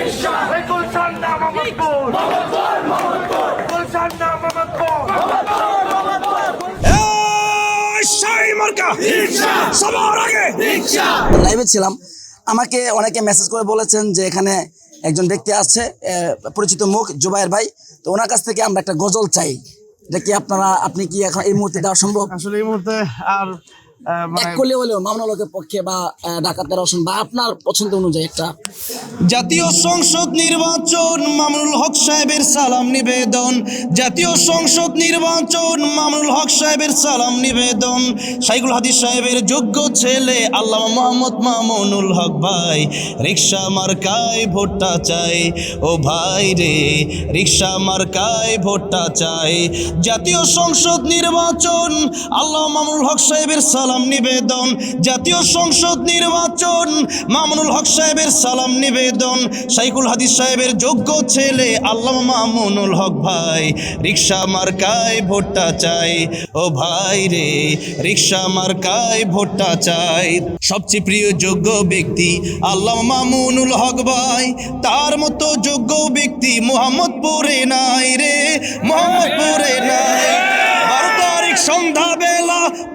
এই গুলশান না মোহাম্মদপুর। গুলশান না মোহাম্মদপুর। শাহী মার্কা। সবার আগে। লাইভে ছিলাম। আমাকে অনেকে মেসেজ করে বলেছেন যে এখানে একজন ব্যক্তি আছে পরিচিত মুখ জুবাইর ভাই। তো ওনার কাছ থেকে আমরা একটা গজল চাই। এটা কি আপনারা আপনি কি এখন এই মুহূর্তে দেওয়া সম্ভব? আসলে এই মুহূর্তে আর করলে হলেও মামলা লোকের পক্ষে বা ডাকাতের রসুন বা আপনার পছন্দ অনুযায়ী একটা জাতীয় সংসদ নির্বাচন মামুনুল হক সাহেবের সালাম নিবেদন। জাতীয় সংসদ নির্বাচন মামুনুল হক সাহেবের সালাম নিবেদন। সাইকুল হাদিস সাহেবের যোগ্য ছেলে আল্লাহ মোহাম্মদ মামুনুল হক ভাই। রিক্সা মার্কায় ভোটটা চাই। ও ভাই রে রিক্সা মার্কায় ভোটটা চাই। জাতীয় সংসদ নির্বাচন আল্লাহ মামুনুল হক সাহেবের সালাম নিবেদন। জাতীয় সংসদ নির্বাচন, মামুনুল হক সাহেবের সালাম নিবেদন। সাইকুল হাদিস সাহেবের যোগ্য ছেলে আল্লাহ মামুনুল হক ভাই, রিক্সা মার্কায় ভোটটা চাই। ও ভাই রে, রিক্সা মার্কায় ভোটটা চাই। সবচেয়ে প্রিয় যোগ্য ব্যক্তি আল্লাহ মামুনুল হক ভাই, তার মতো যোগ্য ব্যক্তি মোহাম্মদপুরে নাই রে, মোহাম্মদপুরে নাই।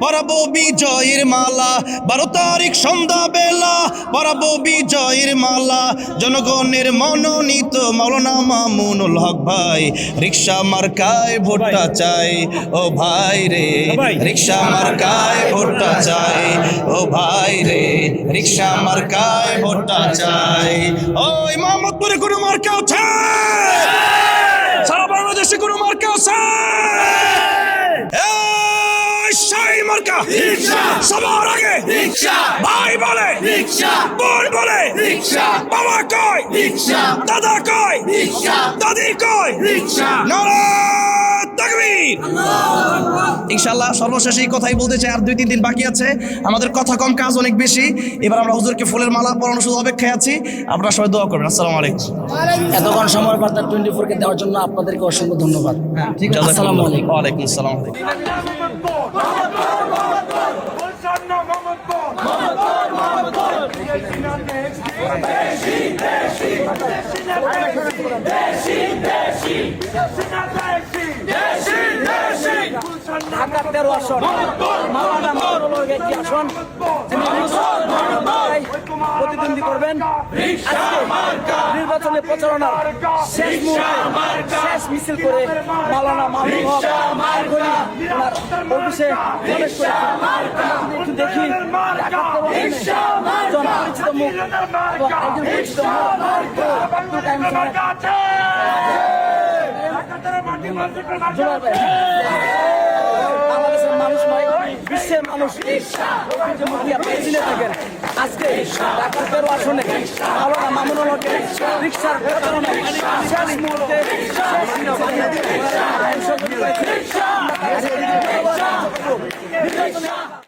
পরাবো বিজয়ের মালা বারো তারিখ সন্ধ্যা বেলা পরাবো বিজয়ের মালা। জনগণের মনোনীত মাওলানা মামুনুল হক ভাই রিক্সা মার্কায় ভোটটা চাই ও ভাই রে রিক্সা মার্কায় ভোটটা চাই ও ভাই রে রিক্সা মার্কায় ভোটটা চাই। ওই মোহাম্মদপুরে কোনো মার্কা আছে সারা বাংলাদেশে কোনো মার্কা আছে এই শাহী মার্কা সবার আগে ভাই বলে বোন বলে বাবা কয় দাদা কয় দাদি কয় তাকবীর। ইনশাল্লাহ সর্বশেষ এই কথাই বলতে চাই আর দুই তিন দিন বাকি আছে। আমাদের কথা কম কাজ অনেক বেশি। এবার আমরা হুজুরকে ফুলের মালা পরানো শুধু অপেক্ষায় আছি। আপনারা সবাই দোয়া করবেন। আসসালামু আলাইকুম। এতক্ষণ সময় বার্তা টোয়েন্টি ফোরকে দেওয়ার জন্য আপনাদেরকে অসংখ্য ধন্যবাদ। ঠিক আছে। আসসালামু আলাইকুম। ওয়ালাইকুম আসসালাম। ঢাকার তেরো প্রতিদ্বন্দ্বী করবেন আজকে নির্বাচনের প্রচারণা শেষ মুহূর্তে মিছিল করে হক ওনার অফিসে প্রবেশ যদি একটু দেখি ঢাকার তেরো আসনে একজন পরিচিত মুখ একজন পরিচিত মুখ তো একটু টাইম সময় জোগাড় করে। বাংলাদেশের মানুষ নয় বিশ্বের মানুষ থাকেন আজকে ঢাকার তেরো আসনে মামুনুল হকের রিক্সার প্রচারণায় শেষ মুহূর্তে